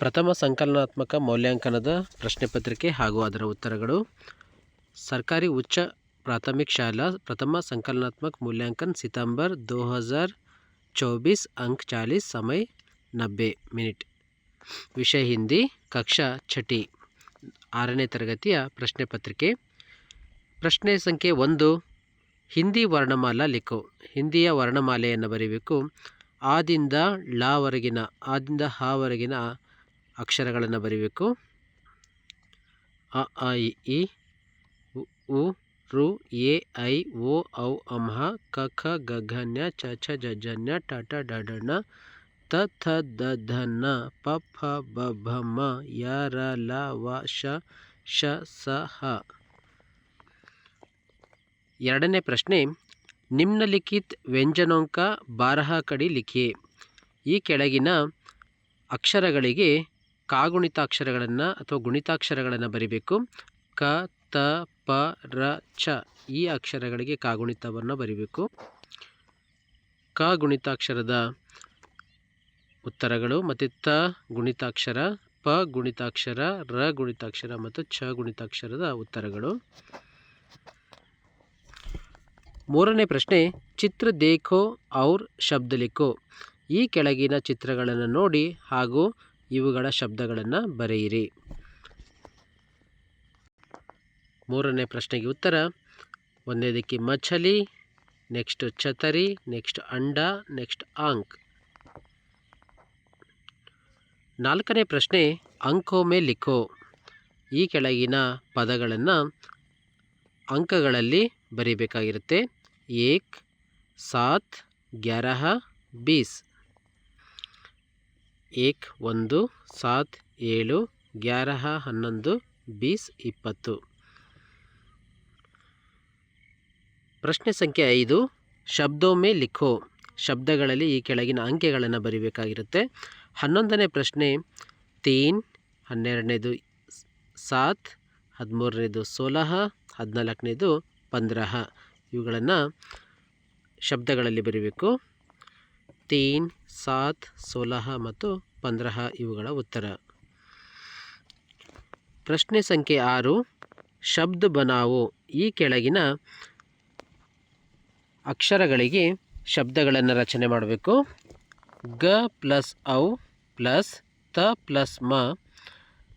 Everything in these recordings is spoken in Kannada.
ಪ್ರಥಮ ಸಂಕಲನಾತ್ಮಕ ಮೌಲ್ಯಾಂಕನದ ಪ್ರಶ್ನೆ ಪತ್ರಿಕೆ ಹಾಗೂ ಅದರ ಉತ್ತರಗಳು. ಸರ್ಕಾರಿ ಉಚ್ಚ ಪ್ರಾಥಮಿಕ ಶಾಲಾ ಪ್ರಥಮ ಸಂಕಲನಾತ್ಮಕ ಮೌಲ್ಯಾಂಕನ ಸಿತಂಬರ್ ದೋ ಹಜಾರ್ ಚೌಬೀಸ್ ಅಂಕ್ ಚಾಲೀಸ್ ಸಮಯ ನಬ್ಬೆ ಮಿನಿಟ್. ವಿಷಯ ಹಿಂದಿ, ಕಕ್ಷಾ ಛಟಿ, ಆರನೇ ತರಗತಿಯ ಪ್ರಶ್ನೆ ಪತ್ರಿಕೆ. ಪ್ರಶ್ನೆ ಸಂಖ್ಯೆ ಒಂದು, ಹಿಂದಿ ವರ್ಣಮಾಲಾ ಲಿಖೋ. ಹಿಂದಿಯ ವರ್ಣಮಾಲೆಯನ್ನು ಬರೀಬೇಕು. ಆದಿಂದ ಲಾವರೆಗಿನ ಆದಿಂದ ಹಾವರೆಗಿನ ಅಕ್ಷರಗಳನ್ನು ಬರೀಬೇಕು. ಅ ಆ ಇ ಈ ಉ, ರು ಎ ಐ ಓ ಔ ಅಂ ಹ ಕ ಖ ಗ ಘ ಜ್ಞ ಚ ಛ ಜ ಞ ಟ ಟ ಡ ಡ ಣ ತ ಥ ದ ಧ ನ ಪ ಫ ಬ ಭ ಮ ಯ ರ ಲ ವ ಶ ಶ ಸ ಹ. ಎರಡನೇ ಪ್ರಶ್ನೆ ನಿಮ್ನಲಿಖಿತ್ ವ್ಯಂಜನೋಂಕ ಬಾರಹ ಕಡಿ ಲಿಖಿ ಈ ಕೆಳಗಿನ ಅಕ್ಷರಗಳಿಗೆ ಕಾಗುಣಿತಾಕ್ಷರಗಳನ್ನು ಅಥವಾ ಗುಣಿತಾಕ್ಷರಗಳನ್ನು ಬರಿಬೇಕು. ಕ, ತ, ಪ, ರ ಚ ಈ ಅಕ್ಷರಗಳಿಗೆ ಕಾಗುಣಿತವನ್ನು ಬರಿಬೇಕು. ಕ ಗುಣಿತಾಕ್ಷರದ ಉತ್ತರಗಳು ಮತ್ತು ತ ಗುಣಿತಾಕ್ಷರ, ಪ ಗುಣಿತಾಕ್ಷರ, ರ ಗುಣಿತಾಕ್ಷರ ಮತ್ತು ಛ ಗುಣಿತಾಕ್ಷರದ ಉತ್ತರಗಳು. ಮೂರನೇ ಪ್ರಶ್ನೆ, ಚಿತ್ರ ದೇಖೋ ಔರ್ ಶಬ್ದ ಲಿಖೋ. ಈ ಕೆಳಗಿನ ಚಿತ್ರಗಳನ್ನು ನೋಡಿ ಹಾಗೂ ಇವುಗಳ ಶಬ್ದಗಳನ್ನು ಬರೆಯಿರಿ. ಮೂರನೇ ಪ್ರಶ್ನೆಗೆ ಉತ್ತರ. ಒಂದನೇದಕ್ಕೆ ಮಛಲಿ ನೆಕ್ಸ್ಟ್ ಚತರಿ ನೆಕ್ಸ್ಟ್ ಅಂಡ, ನೆಕ್ಸ್ಟ್ ಅಂಕ್. ನಾಲ್ಕನೇ ಪ್ರಶ್ನೆ, ಅಂಕೋಮೆ ಲಿಖೋ. ಈ ಕೆಳಗಿನ ಪದಗಳನ್ನು ಅಂಕಗಳಲ್ಲಿ ಬರೀಬೇಕಾಗಿರುತ್ತೆ. ಏಕ್, ಸಾತ್, ಗ್ಯಾರಹ, ಬೀಸ್. ಏಕ್ ಒಂದು ಸಾತ್ ಏಳು ಗ್ಯಾರಹ ಹನ್ನೊಂದು ಬೀಸ್ ಇಪ್ಪತ್ತು. ಪ್ರಶ್ನೆ ಸಂಖ್ಯೆ ಐದು. ಶಬ್ದೊಮ್ಮೆ ಲಿಖೋ. ಶಬ್ದಗಳಲ್ಲಿ ಈ ಕೆಳಗಿನ ಅಂಕೆಗಳನ್ನು ಬರೀಬೇಕಾಗಿರುತ್ತೆ. ಹನ್ನೊಂದನೇ ಪ್ರಶ್ನೆ, ತೀನ್, ಹನ್ನೆರಡನೇದು ಸಾತ್, ಹದಿಮೂರನೇದು ಸೋಲಹ, ಹದಿನಾಲ್ಕನೇದು ಪಂದ್ರಹ. ಇವುಗಳನ್ನು ಶಬ್ದಗಳಲ್ಲಿ ಬರೀಬೇಕು. ತೀನ್ ಸಾತ್, ಸೋಲಹ ಮತ್ತು ಪಂದ್ರಹ ಇವುಗಳ ಉತ್ತರ. ಪ್ರಶ್ನೆ ಸಂಖ್ಯೆ ಆರು, ಶಬ್ದ ಬನಾವು. ಈ ಕೆಳಗಿನ ಅಕ್ಷರಗಳಿಗೆ ಶಬ್ದಗಳನ್ನು ರಚನೆ ಮಾಡಬೇಕು. ಗ ಪ್ಲಸ್ ಔ ಪ್ಲಸ್ ತ ಪ್ಲಸ್ ಮ.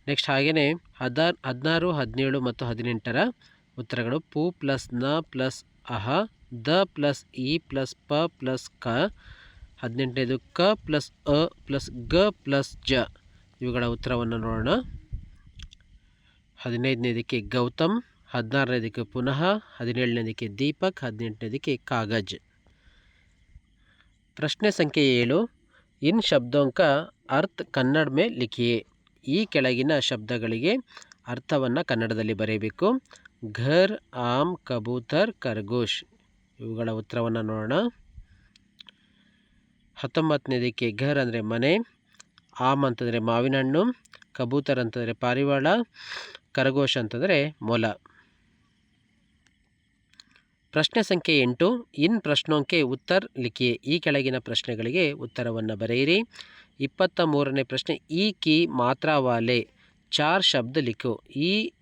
ನೆಕ್ಸ್ಟ್ ಹಾಗೆಯೇ ಹದಾರ್, ಹದಿನಾರು, ಹದಿನೇಳು ಮತ್ತು ಹದಿನೆಂಟರ ಉತ್ತರಗಳು ಪು ಪ್ಲಸ್ನ ಪ್ಲಸ್ ಅಹ, ದ ಪ್ಲಸ್ ಇ ಪ್ಲಸ್ ಪ ಪ್ಲಸ್ ಕ. ಹದಿನೆಂಟನೇದು ಕ ಪ್ಲಸ್ ಅ ಪ್ಲಸ್ ಗ ಪ್ಲಸ್ ಜ. ಇವುಗಳ ಉತ್ತರವನ್ನು ನೋಡೋಣ. ಹದಿನೈದನೇದಕ್ಕೆ ಗೌತಮ್, ಹದಿನಾರನೇದಕ್ಕೆ ಪುನಃ, ಹದಿನೇಳನೇದಕ್ಕೆ ದೀಪಕ್, ಹದಿನೆಂಟನೇದಕ್ಕೆ ಕಾಗಜ್. ಪ್ರಶ್ನೆ ಸಂಖ್ಯೆ ಏಳು. ಇನ್ ಶಬ್ದೋಂಕ ಅರ್ಥ ಕನ್ನಡ ಮೇ ಲಿಖಿಯೇ. ಈ ಕೆಳಗಿನ ಶಬ್ದಗಳಿಗೆ ಅರ್ಥವನ್ನು ಕನ್ನಡದಲ್ಲಿ ಬರೆಯಬೇಕು. ಘರ್, ಆಮ್, ಕಬೂತರ್ ಖರ್ಗೋಶ್ ಇವುಗಳ ಉತ್ತರವನ್ನು ನೋಡೋಣ. ಹತ್ತೊಂಬತ್ತನೇದಕ್ಕೆ ಘರ್ ಅಂದರೆ ಮನೆ, ಆಮ್ ಅಂತಂದರೆ ಮಾವಿನ ಹಣ್ಣು ಕಬೂತರ್ ಅಂತಂದರೆ ಪಾರಿವಾಳ, ಕರಗೋಶ ಅಂತಂದರೆ ಮೊಲ. ಪ್ರಶ್ನೆ ಸಂಖ್ಯೆ ಎಂಟು, ಇನ್ ಪ್ರಶ್ನೋಂಕೆ ಉತ್ತರ ಲಿಖಿ ಈ ಕೆಳಗಿನ ಪ್ರಶ್ನೆಗಳಿಗೆ ಉತ್ತರವನ್ನು ಬರೆಯಿರಿ. ಇಪ್ಪತ್ತ ಮೂರನೇ ಪ್ರಶ್ನೆ, ಈ ಕಿ ಮಾತ್ರಾವಾಲೆ, ಚಾರ್ ಶಬ್ದ ಲಿಖು. ಈ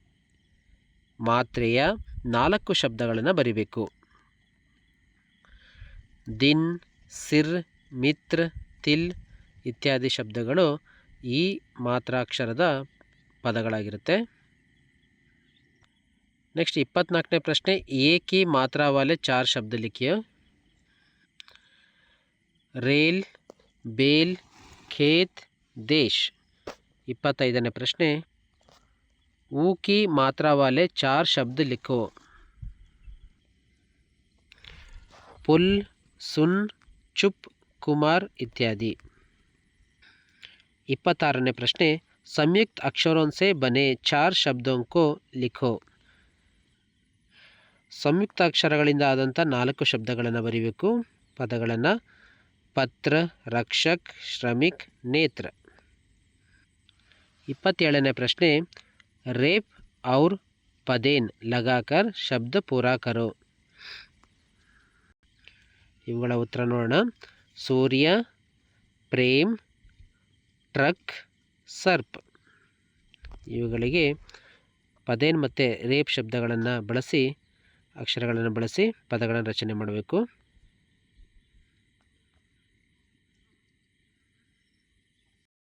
ಮಾತ್ರೆಯ ನಾಲ್ಕು ಶಬ್ದಗಳನ್ನು ಬರಿಬೇಕು. ದಿನ್, ಸಿರ್ ಮಿತ್ರ, ತಿಲ್ ಇತ್ಯಾದಿ ಶಬ್ದಗಳು ಈ ಮಾತ್ರಾಕ್ಷರದ ಪದಗಳಾಗಿರುತ್ತೆ. ನೆಕ್ಸ್ಟ್ ಇಪ್ಪತ್ನಾಲ್ಕನೇ ಪ್ರಶ್ನೆ, ಏಕಿ ಮಾತ್ರಾವಾಲೆ ಚಾರ್ ಶಬ್ದ ಲಿಖಿಯ? ರೇಲ್, ಬೇಲ್, ಖೇತ್, ದೇಶ್. ಇಪ್ಪತ್ತೈದನೇ ಪ್ರಶ್ನೆ, ಊಕಿ ಮಾತ್ರಾವಾಲೆ ಚಾರ್ ಶಬ್ದ ಲಿಖೋ? ಪುಲ್, ಸುನ್, ಚುಪ್ ಕುಮಾರ್ ಇತ್ಯಾದಿ ಇಪ್ಪತ್ತಾರನೇ ಪ್ರಶ್ನೆ संयुक्त अक्षरों से बने चार शब्दों को लिखो ಸಂಯುಕ್ತ ಅಕ್ಷರಗಳಿಂದ ಆದಂಥ ನಾಲ್ಕು ಶಬ್ದಗಳನ್ನು ಬರೀಬೇಕು ಪದಗಳನ್ನು ಪತ್ರ ರಕ್ಷಕ್ ಶ್ರಮಿಕ್ ನೇತ್ರ ಇಪ್ಪತ್ತೇಳನೇ ಪ್ರಶ್ನೆ ರೇಪ್ ಔರ್ ಪದೇನ್ ಲಗಾಕರ್ ಶಬ್ದ ಪೂರಾ ಕರೋ ಇವುಗಳ ಉತ್ತರ ನೋಡೋಣ ಸೂರ್ಯ, ಪ್ರೇಮ್, ಟ್ರಕ್, ಸರ್ಪ್. ಇವುಗಳಿಗೆ ಪದೇನ್ ಮತ್ತು ರೇಪ್ ಶಬ್ದಗಳನ್ನು ಬಳಸಿ, ಅಕ್ಷರಗಳನ್ನು ಬಳಸಿ ಪದಗಳನ್ನು ರಚನೆ ಮಾಡಬೇಕು.